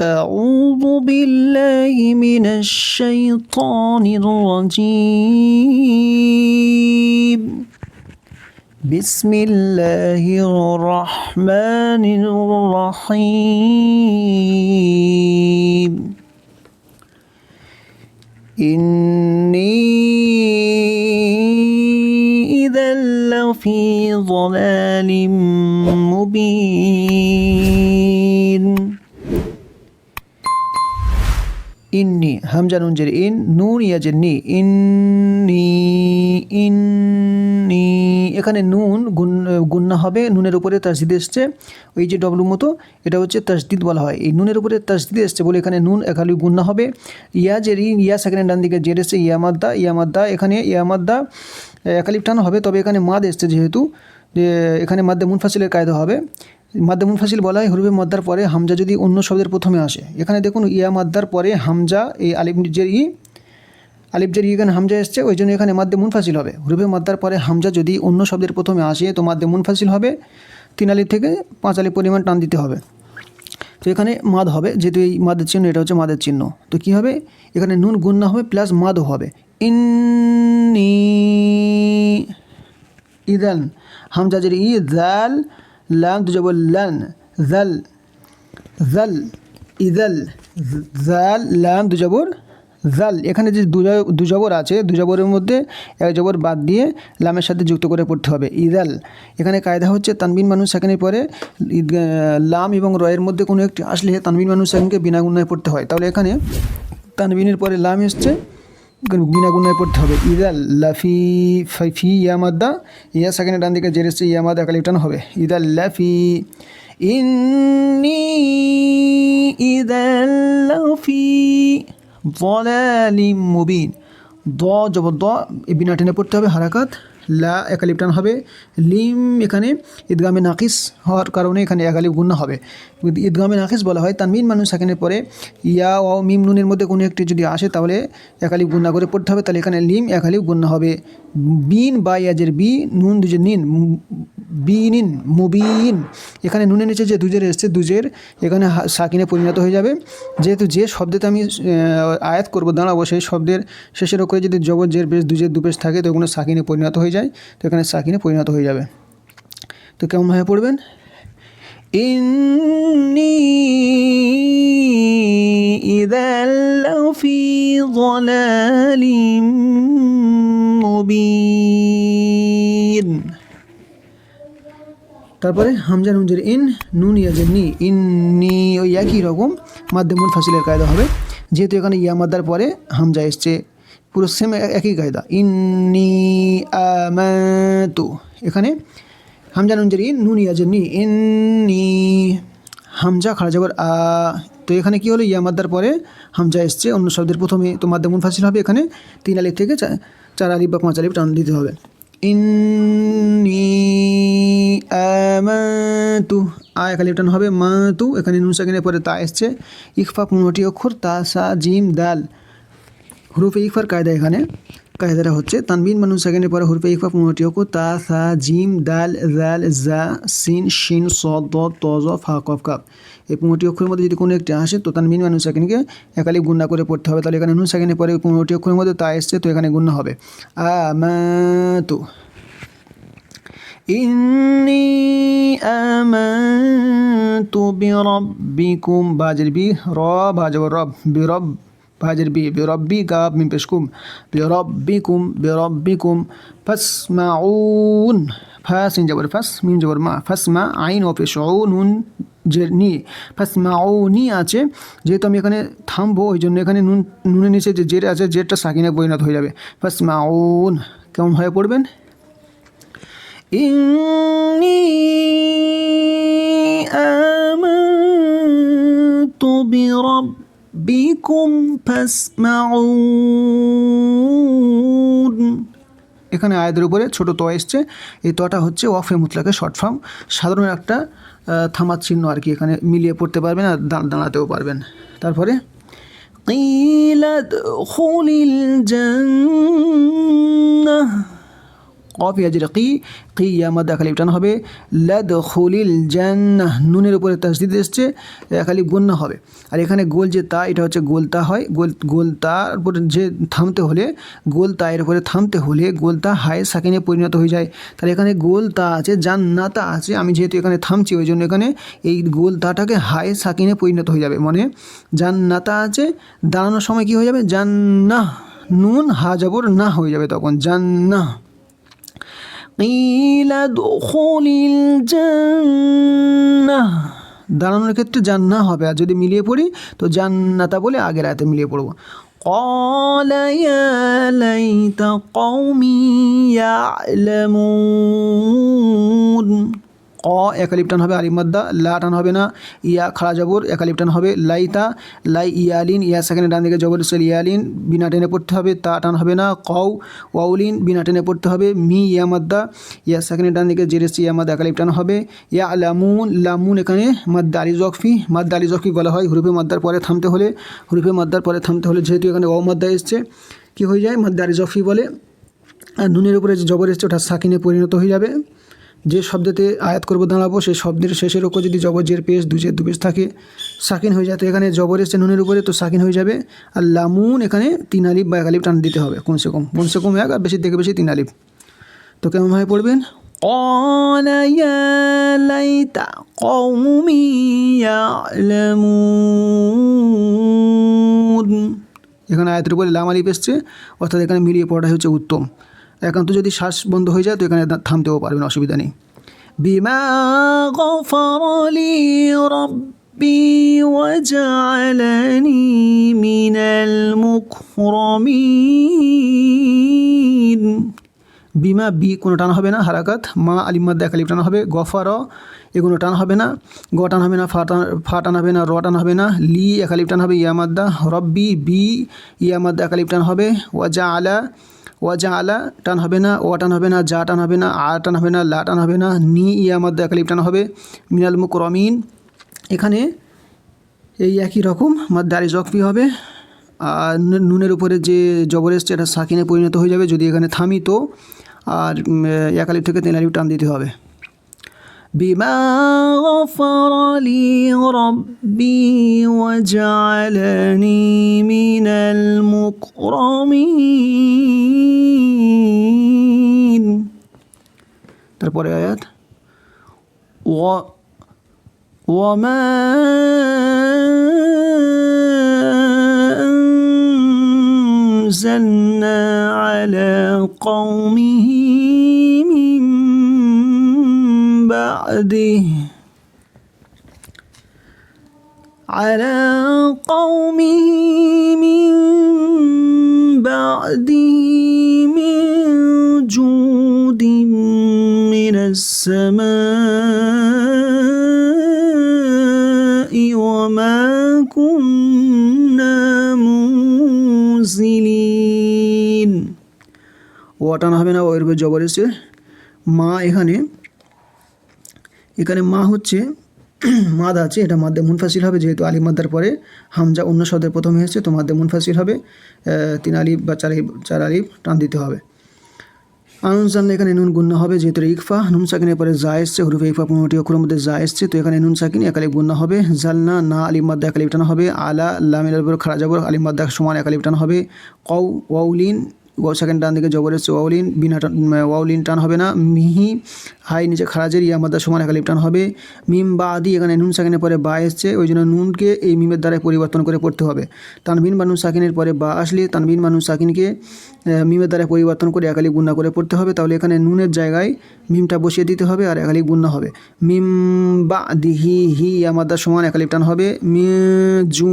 أعوذ بالله من الشيطان الرجيم. بسم الله الرحمن الرحيم. إني إذا لفي ضلال مبين. ইন্নি হামজা নুন জের ইন নুন ইয়াজের নি ইন্নি ইন্নি এখানে নুন গুন গুন্না হবে নুনের উপরে তাসদিদ এসছে। ওই যে ডবলু মতো, এটা হচ্ছে তাসদিদ বলা হয়। এই নুনের উপরে তাসদিদ এসছে বলে এখানে নুন একালি গুন্না হবে। ইয়া জের ইন ইয়া সেকেন্ড ডান দিকে জের এসছে ইয়ামাদ্দা ইয়ামাদ্দা এখানে ইয়ামাদ্দা একালিপ টান হবে। তবে এখানে মাদ এসছে যেহেতু এখানে মাদ্দে মুনফাসিলের কায়দা হবে। মাদ্দে মুনফাসিল বলা হয় হরুফে মাদ্দার পরে হামজা যদি অন্য শব্দের প্রথমে আসে। এখানে দেখুন, ইয়া মাদ্দার পরে হামজা, এই আলিফ জের ই, আলিফ জের ই এখানে হামজা এসছে, ওই জন্য এখানে মাদ্দে মুনফাসিল হবে। হরুফে মাদ্দার পরে হামজা যদি অন্য শব্দের প্রথমে আসে, তো মাদ্দে মুনফাসিল হবে। তিন আলিফ থেকে পাঁচ আলিফ পরিমাণ টান দিতে হবে। তো এখানে মাদ হবে, যেহেতু এই মাদের চিহ্ন, এটা হচ্ছে মাদের চিহ্ন। তো কী হবে? এখানে নুন গুন্না হবে, প্লাস মাদও হবে। ইন্নি, ইদান হামজাজের ই জাল লাম দুজবর লান জাল জাল ইদাল জাল লাম দুজবর জাল এখানে যে দুজ- দুজবর আছে দুজবরের মধ্যে এক জবর বাদ দিয়ে লামের সাথে যুক্ত করে পড়তে হবে। ইদাল এখানে কায়দা হচ্ছে তানবিন মানুষ সেখানে পরে লাম এবং রয়ের মধ্যে কোনো একটি আসলে তানবিন মানুষ সেখানকে বিনা গুণায় পড়তে হয়। তাহলে এখানে তানবিনের পরে লাম এসছে। বিনা গুণায় পড়তে হবে ইদাল লাফি ফাই- ফি ইয়ামাদ্দা ইয়া সেকেন্ডে ডান দিকে জের এসছে ইয়ামাদা কালিপটান হবে ইদাল লাফি ইন্নি ইদাল লাফি ضلال মুবিন দ জব দ এই বিনা টেনে পড়তে হবে হারাকাত লা একালিপ টান হবে। লিম এখানে ঈদগামে নাকিস হওয়ার কারণে এখানে একালিপ গুণা হবে। ঈদগামে নাকিস বলা হয়, তানমিন মানুষ সেখানে পরে ইয়া ও মিম নুনের মধ্যে কোনো একটি যদি আসে তাহলে একালিপ গুণা করে পড়তে হবে, তাহলে এখানে লিম একালিপ গুণা হবে। বিন বা ইয়াজের বি, নুন দুজের নিন বিনিন মুবিন। এখানে নুনের নিচে যে দুজের এসছে দুজের এখানে সাকিনে পরিণত হয়ে যাবে। যেহেতু যে শব্দতে আমি আয়াত করব দাঁড়াবো সেই শব্দের শেষের ওপরে যদি জবর জের বেশ দুজের দুপেশ থাকে, তো ওগুলো সাকিনে পরিণত হয়ে যায়। তো এখানে সাকিনে পরিণত হয়ে যাবে তো কেমনভাবে পড়বেন إني إذا لفي ضلال مبين তারপরে হামজা নুনজের ইন নুন ইয়াজের নি ইন্নি ওই একই রকম মাধ্যমুল ফাসিলের কায়দা হবে যেহেতু এখানে ইয়া মাদ্দার পরে হামজা এসছে পুরো সেম একই কায়দা। ইন্নি আমাতু এখানে হামজা নুনজের নুন ইয়াজের নি ইন্নি হামজা খাড়া যাবার আ। তো এখানে কি হলো? ইয়া মাদ্দার পরে হামজা এসছে। অন্য শব্দের প্রথমে তো মাধ্যমুল ফাসিল হবে এখানে। তিন আলিফ থেকে চার আলিফ বা পাঁচ আলিফ টান দিতে হবে। ইন্নি আমাতু আ একালিপটান হবে মা তু এখানে নুন সেকেন্ডের পরে তা এসছে। ইকফা পনেরোটি অক্ষর, তা, সা, জিম, দাল। হুরুফে ইকফার কায়দা এখানে, কায়দাটা হচ্ছে তানবিন মানুষ সেকেন্ডের পরে হুরুফে ইকফা পনেরোটি অক্ষ তা, সা, জিম, দাল, জাল, জা, সিন, শিন, স, দ, ত, জ, ফা, কফ কাপ এই পনেরোটি অক্ষরের মধ্যে যদি কোনো একটি আসে, তো তানবিন মানুষ সেকেন্ডকে একালি গুন্না করে পড়তে হবে। তাহলে এখানে নুন সেকেন্ডের পরে পনেরোটি অক্ষরের মধ্যে তা এসছে, তো এখানে গুন্না হবে। আ তো ইন্নি আমান্তু বিরব্বিকুম বাজির বি র বাজব রব বিরব رب باجر رب برب باجر بي بربي قاب من بشكم بربكم بربكم فاسمعون فاسن جبر فاس من جبر ما فاسمع عين وفشعون নি ফাসমাউনি আছে যেহেতু আমি এখানে থামবো ওই জন্য এখানে নুন নুনের নিচে যে জের আছে জেরটা সাকিনে পরিণত হয়ে যাবে ফাসমাউন কেমন হয়ে পড়বেন إني آمنت بربكم فاسمعون এখানে আয়াতের উপরে ছোট ত এসছে এই তটা হচ্ছে ওয়াফে মুতলাকের শর্ট ফর্ম সাধারণ একটা আহ, থামার চিহ্ন আর কি এখানে মিলিয়ে পড়তে পারবেন আর দা- দাঁড়াতেও পারবেন তারপরে قيل ادخل الجنة কফ ইয়াজির কি? কি ইয়া মাদ্দা খালি টান হবে। লাদ খুলিল জান্নাহ। নুনের উপরে তাসদিদ এসছে খালি গুন্না হবে। আর এখানে গোল যে তা, এটা হচ্ছে গোল তা হয়। গোল গোল তার উপরে যে থামতে হলে, গোল তা এর উপরে থামতে হলে গোল তা হায় সাকিনে পরিণত হয়ে যায়। তাহলে এখানে গোল তা আছে, জান্নাতা আছে। আমি যেহেতু এখানে থামছি, ওই জন্য এখানে এই গোল তাটাকে হায় সাকিনে পরিণত হয়ে যাবে। মানে জান্নাতা আছে, দাঁড়ানোর সময় কি হয়ে যাবে? জান্নাহ। নুন হাজাবর না হয়ে যাবে তখন। জান্নাহ। قيل ادخل الجنة দাঁড়ানোর ক্ষেত্রে জান্না হবে আর যদি মিলিয়ে পড়ি তো জান্নাতা বলে আগের আয়তে মিলিয়ে পড়বো قال يا ليت قومي يعلمون ক একালিপ টান হবে আলিম মাদ্দা লা টান হবে না, ইয়া খাড়া জবর একালিপ টান হবে লাইতা, লাই ইয়ালিন, ইয়া সেখানে ডান দিকে জবর সেল ইয়ালিন বিনা টেনে পড়তে হবে, তা টান হবে না, কও, ওয়াউলিন, বিনা টেনে পড়তে হবে, মি, ইয়া মাদ্দা, ইয়া সেখানে ডান দিকে জেরেস ইয়া মাদ্দা একালিপ টান হবে, ইয়া লামুন লামুন এখানে মাদ্দা আলি জকফি, মাদ্দা আলি জকফি বলা হয়, হুরুফে মাদ্দার পরে থামতে হলে, হুরুফে মাদ্দার পরে থামতে হলে যেহেতু এখানে ও মাদ্দা এসছে, কী হয়ে যায়? মাদ্দা আলি জকফি বলে, আর নুনের উপরে যে জবর এসছে, ওটা সাকিনে পরিণত হয়ে যাবে। যে শব্দতে আয়াত করবো দাঁড়াবো সেই শব্দের শেষের ওপর যদি জবর জের পেশ দুজের দুপেশ থাকে সাকিন হয়ে যায় তো এখানে জবর এসছে নুনের উপরে তো সাকিন হয়ে যাবে আর লামুন এখানে তিন আলিফ বা এক আলিফ টান দিতে হবে কমসে কম কমসে কম এক আর বেশি থেকে বেশি তিন আলিফ তো কেমনভাবে পড়বেন قال يا ليت قومي يعلمون এখানে আয়াতের উপরে লাম আলিফ এসছে অর্থাৎ এখানে মিলিয়ে পড়াটাই হচ্ছে উত্তম একান্ত যদি শ্বাস বন্ধ হয়ে যায় তো এখানে থামতেও পারবেন, অসুবিধা নেই। বিমা রব্বি মিনাল বিমা বি কোনো টান হবে না, হারাকাত। মা আলিমাদ দেখা টান হবে, গফার এগুলো টান হবে না, গ টান হবে না, ফা টান ফা টান হবে না, র টান হবে না, লি একালিপ টান হবে, ইয়ামাদ্দা, রব্বি বি ইয়ামাদ্দা একালিপ টান হবে ওয়াজা আলা ওয়াজা আলা টান হবে না, ওয়া টান হবে না যা টান হবে না, আ টান হবে না, লা টান হবে না, নি, ইয়া ইয়ামাদ্দা একালিপ টান হবে। মিনাল মুকরমিন। এখানে এই একই রকম মাদ্দারি জকফি হবে। আর নুনের উপরে যে জবরেস্ট এটা সাকিনে পরিণত হয়ে যাবে, যদি এখানে থামি তো। আর একালিপ থেকে তেলালিপ টান দিতে হবে। বিমা غفر لي ربي وجعلني من المكرمين তারপরে আয়াত و وما أنزلنا على قومه بعده على قومه من بعده من جود من السماء وما كنا منزلين ওয়াটান হবে না ওয়ের উপর জবর এসে মা এখানে এখানে মা হচ্ছে, মাদ আছে, এটা মাদ্দে মুনফাসিল হবে, যেহেতু আলিফ মাদ্দার পরে হামজা অন্য শব্দের প্রথমে এসেছে, তো মাদ্দে মুনফাসিল হবে তিন আলিফ বা চার চার আলিফ টান দিতে হবে। আনুনসান এখানে নুন গুণ্য হবে, যেহেতু ইকফা, নুন সাকিনের পরে যা এসছে, হুরুফে ইকফা পনেরোটি অক্ষরের মধ্যে যা এসছে, তো এখানে নুন সাকিন একালিপ গুণ্য হবে, জালনা, না আলিম মাদ্দা একালিপ টান হবে, আলা লামিনের উপর খাড়া আলিম মাদ্দা সমান একালিপ টান হবে কৌ ওয়াউলিন সেকেন্ড ডান দিকে জবর এসছে ওয়াউলিন বিনা টান ওয়াউলিন টান হবে না, মিহি, হাই নিচে খারাজের ইয়া মাদ্দা সমান একালিপ টান হবে, মিম বা আদি এখানে নুন সাকিনের পরে বা এসছে, ওই জন্য নুনকে এই মিমের দ্বারাই পরিবর্তন করে পড়তে হবে। তানবিন বা নুন সাকিনের পরে বা আসলে তানবিন বা নুন সাকিনকে মিমের দ্বারা পরিবর্তন করে একালি গুণা করে পড়তে হবে, তাহলে এখানে নুনের জায়গায় মিমটা বসিয়ে দিতে হবে আর একালি গুণা হবে। মিম বা দিহি হি আমাদের সমান একালি টান হবে, মি, জু,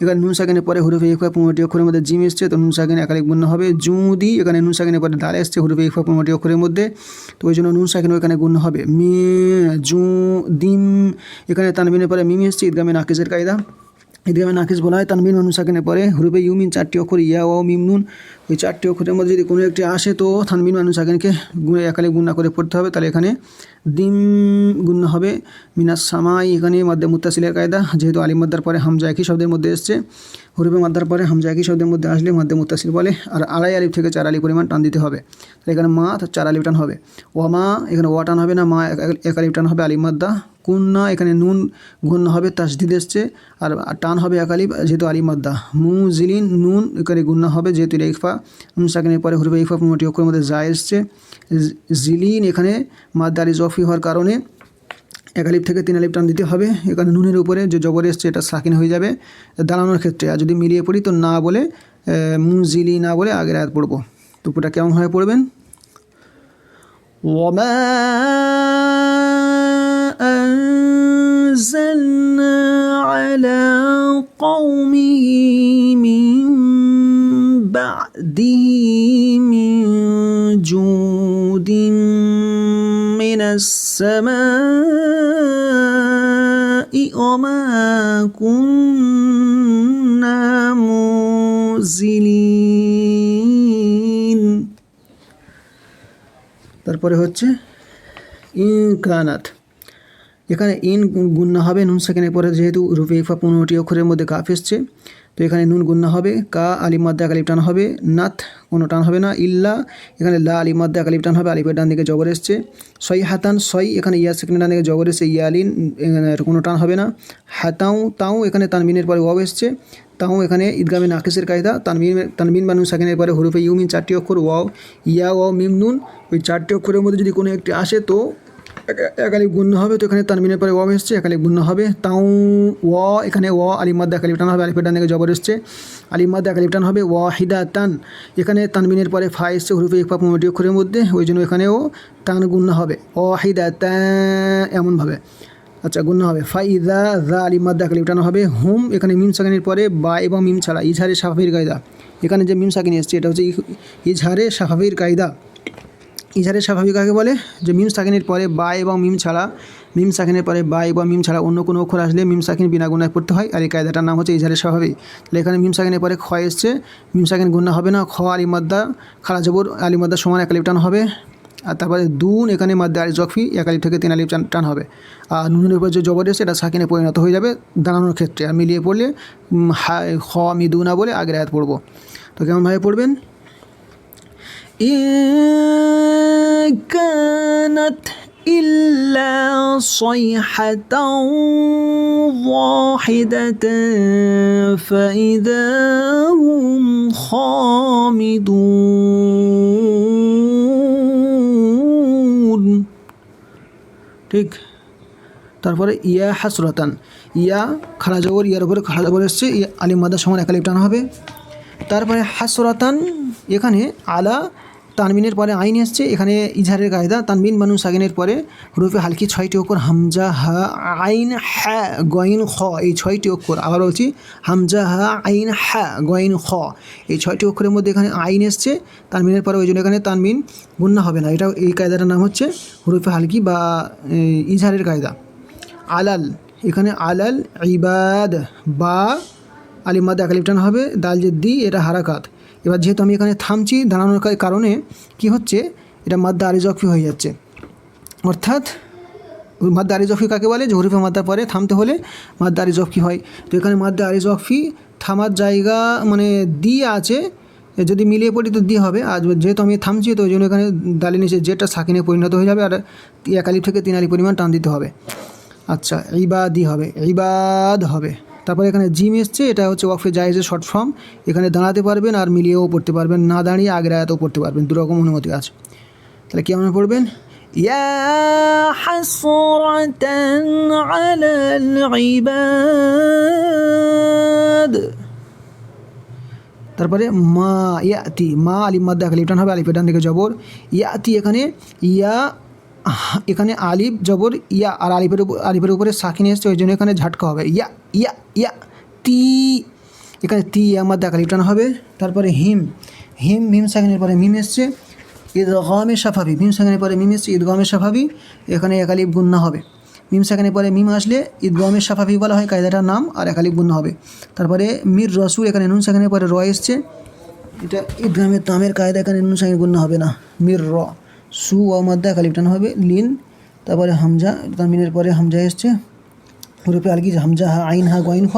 এখানে নুন সাকিনের পরে হুরুফে পনেরোটি অক্ষরের মধ্যে জিম এসছে, তো নুন সাকিন একালি গুণা হবে, জু দি এখানে নুন সাকিনের পরে দাল এসছে হুরুফে ইকফা পনেরোটি অক্ষরের মধ্যে তো ওই জন্য নুন সাকিন এখানে গুণ হবে মি জু দিম এখানে তানবিনের পরে মিমি এসছে ঈদগামে নাকিজের কায়দা ঈদগামে নাকিস বলা হয় তানবিন মানুষ সাকিনের পরে হুরুফে ইউমিন চারটি অক্ষর ইয়া ও মিম নুন ওই চারটি অক্ষরের মধ্যে যদি কোনো একটি আসে তো থানবিন মানুষ সাকিনকে গুণে একালে গুণা করে পড়তে হবে তাহলে এখানে দিম গুণ হবে মিনাস সামাই এখানে মধ্যে মুত্তাসিলের কায়দা যেহেতু আলিম মাদ্দার পরে হামজা একই শব্দের মধ্যে এসছে হরুপে মাদ্দার পরে হামজা একই শব্দের মধ্যে আসলে মাদ্দে মুত্তাসিল বলে, আর আড়াই আলিফ থেকে চার আলিফ পরিমাণ টান দিতে হবে। তাহলে এখানে মা চার আলিফ টান হবে। ওয়ামা এখানে ওয়া টান হবে না, মা এক- আলিফ টান হবে আলিফ মাদ্দা। কুন্না, এখানে নুন, গুণ হবে তাসদিদ এসছে আর টান হবে এক আলিফ যেহেতু আলিফ মাদ্দা। মু, জিলিন, নুন, এখানে গুন্না হবে যেহেতু ইকফা নুন পরে হরুপে ইকফা পনেরোটি অক্ষরের মধ্যে যা এসছে জিলিন, এখানে মাদ্দা আলি জফি হওয়ার কারণে এক আলিফ থেকে তিন আলিফ টান দিতে হবে এখানে নুনের উপরে যে জবর এসছে এটা সাকিন হয়ে যাবে দাঁড়ানোর ক্ষেত্রে আর যদি মিলিয়ে পড়ি তো না বলে মুজিলি না বলে আগের আয়াত পড়বো তো পুরোটা কেমনভাবে পড়বেন وما أنزلنا على قومه من السماء وما كنا منزلين তারপরে হচ্ছে ইনকানাত এখানে ইন গুন্না হবে নুন সেকেন্ডের পরে যেহেতু রূপে ইফা পনেরোটি অক্ষরের মধ্যে কাফ এসছে তো এখানে নুন গুন্না হবে, কা আলিম মাদ্দা আলিফ টান হবে, নাথ কোনো টান হবে না, ইল্লা, এখানে লা আলিম মাদ্দা আলিফ টান হবে, আলিফের ডান দিকে জবর এসছে। সই হাতান, সই এখানে ইয়া সেকেন্ডের ডান দিকে জবর এসছে, ইয়ালিন কোনো টান হবে না। হাতাও তাও এখানে তানবিনের পরে ওয়াব এসছে। তাও এখানে ঈদগামে নাকিসের কায়দা, তানবিন তানবিন বানু সাকিনের পরে হরুফে ইউমিন চারটি অক্ষর ওয়াও, ইয়া, ওয়াও, মিম, নুন, ওই চারটি অক্ষরের মধ্যে যদি কোনো একটি আসে তো এক- একালিপ গুণ্য হবে, তো এখানে তানবিনের পরে ওয়াব এসছে একালিপ গুণ্য হবে। তাও ও এখানে ও আলিমাদ্দা একালিপ টান হবে, আলিফের ডান দিকে জবর এসছে। আলিমাদ্দা একালিপ টান হবে ওয়াহিদা তান এখানে তানবিনের পরে ফা এসছে, হরুফে ইকফা পনেরোটি অক্ষরের মধ্যে, ওই জন্য এখানেও টান গুণ্য হবে। ওয়াহিদা তা এমনভাবে আচ্ছা গুণ হবে। ফাইদা দা আলি মাদ্দা কালি উঠানো হবে, হুম, এখানে মিম সাকিনের পরে বা এবং মিম ছাড়া, ইজহারে সাফাফির কায়দা। এখানে যে মিম সাকিন এসছে, এটা হচ্ছে ই- ইজহারে সাফাফির কায়দা। ইজহারে স্বাভাবিক কাকে বলে? যে মিম সাকিনের পরে বা এবং মিম ছাড়া, মিম সাকিনের পরে বা এবং মিম ছাড়া অন্য কোনো অক্ষর আসলে মিম সাকিন বিনা গুণায় পড়তে হয় আর এই কায়দাটার নাম হচ্ছে ইজহারে স্বাভাবিক। তাহলে এখানে মিম সাকিনের পরে খ এসছে, মিম সাকিন গুণা হবে না, খ আলিমাদ্দা, খালা জবর আলিমাদ্দা সমান একালিপ টান হবে। আর তারপরে দুন এখানে মাদ্দা আলি জকফি এক আলিফ থেকে তিন আলিফ টান হবে। আর নুনের উপর যে জবর এসে এটা সাকিনে পরিণত হয়ে যাবে দাঁড়ানোর ক্ষেত্রে। আর মিলিয়ে পড়লে খ আমি দু না বলে আগের আয়াত পড়ব। তো কেমনভাবে পড়বেন? إن كانت إلا صيحة واحدة فإذا هم خامدون ঠিক তারপরে ইয়া হাসরতান ইয়া খালা জবর ইয়ার উপরে খালা জবর এসছে ইয়া আলিম মাদার সমান একালিপ টান হবে তারপরে হাসরতান এখানে আলা তানবিনের পরে আইন এসছে, এখানে ইজহারের কায়দা। তানবিন বানু সাকিনের পরে রুফে হালকি ছয়টি অক্ষর, হামজা, হা, আইন, হ্যা গইন খ, এই ছয়টি অক্ষর। আবার বলছি, হামজা, হা, আইন, হ্যা গইন খ, এই ছয়টি অক্ষরের মধ্যে এখানে আইন এসছে। তানবিনের পরে ওই জন্য এখানে তানবিন গুন্না হবে না। এটা এই কায়দাটার নাম হচ্ছে হরুফে হালকি বা ইজহারের কায়দা। আলাল, এখানে আলাল, ইবাদ, বা আলিমাদ একালিপটান হবে দাল যে দি এটা হারাকাত। এবার যেহেতু আমি এখানে থামছি, দাঁড়ানোর কারণে কি হচ্ছে? এটা মাদ্দা আরিজফি হয়ে যাচ্ছে। অর্থাৎ, মাদ্দা আরিজফি কাকে বলে? যে হরিফে মাদ্দার পরে থামতে হলে মাদ্দা আরিজফি হয়। তো এখানে মাদ্দা আরিজফি থামার জায়গা মানে দি আছে। যদি মিলিয়ে পড়ি তো দি হবে। আর যেহেতু আমি থামছি, তো ওই জন্য এখানে দালি নিচে যেটা সাকিনে পরিণত হয়ে যাবে। আর এক থেকে তিন আলি পরিমাণ টান দিতে হবে। আচ্ছা ইবাদি হবে। ইবাদ হবে। তারপরে এখানে জিম এসছে এটা হচ্ছে ওয়াকফে জায়েজের শর্ট ফর্ম এখানে দাঁড়াতে পারবেন আর মিলিয়েও পড়তে পারবেন না দাঁড়িয়ে আগের আয়াতও পড়তে পারবেন দুরকম অনুমতি আছে তাহলে কেমন পড়বেন ইয়া حسرة على العباد তারপরে মা ইয়াতি মা আলিম মাদ্দা আলিফ টান হবে আলিফের ডান দিকে জবর ইয়াতি এখানে ইয়া এখানে আলিফ, জবর, ইয়া আর আলিফের উপর আলিফের উপরে সাকিন এসছে, ওই জন্য এখানে ঝাটকা হবে। ইয়া ইয়া ইয়া, তি। এখানে তি, ইয়া মাদ্দা আলিফ টান হবে। তারপরে হিম। হিম মিম সাকিনের পরে মিম এসছে। ঈদগামে সাফাবি মিম সাকিনের পরে মিম এসছে, ঈদগামে সাফাবি এখানে একালিফ গুন্না হবে। মিম সাকিনের পরে মিম আসলে ঈদগামে সাফাফি বলা হয়, কায়দাটার নাম, আর একালিফ গুণ হবে। তারপরে মির রসুল, এখানে নুন সাকিনের পরে র এসছে। এটা ঈদগামের তামের কায়দা, এখানে নুন সাকিন গুণ হবে না। মির র। সু ও মাদ্দা একালিফ টান হবে, লিন, তারপরে হামজা তামিনের পরে হামজা এসছে। হরুপে আলগি হামজা হা, আইন হা গইন খ।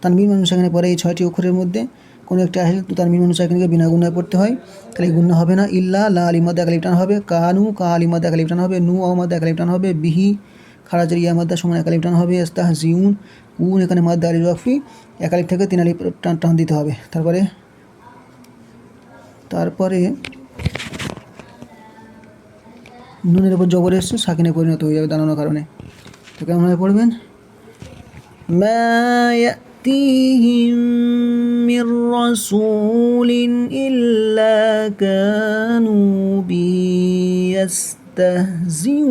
তানবির মানুষ এখানে পরে এই ছয়টি অক্ষরের মধ্যে। কোনো একটা আসলে তো তানবির মানুষ এখানে বিনা গুণায় পড়তে হয়। তাহলে গুণা হবে না। ইল্লা, লা আলিমাদ একালিপ টান হবে। কানু, কা আলিমাদ একালিপ টান হবে। নু আহমদ একালিপ টান হবে। বিহি, খারাজের ইয়ামাদ্দা সমান একালিপ টান হবে। ইস্তাহ জিউন উন, এখানে মাদ্দা আলির ওয়াকফি একালিপ থেকে তিন আলিপ টান টান দিতে হবে। তারপরে তারপরে নুনের উপর জবর এসছে সাকিনে পরিণত হয়ে যাবে দাঁড়ানোর কারণে তো কেমনভাবে পড়বেন ما يأتيهم من رسول إلا كانوا به يستهزئون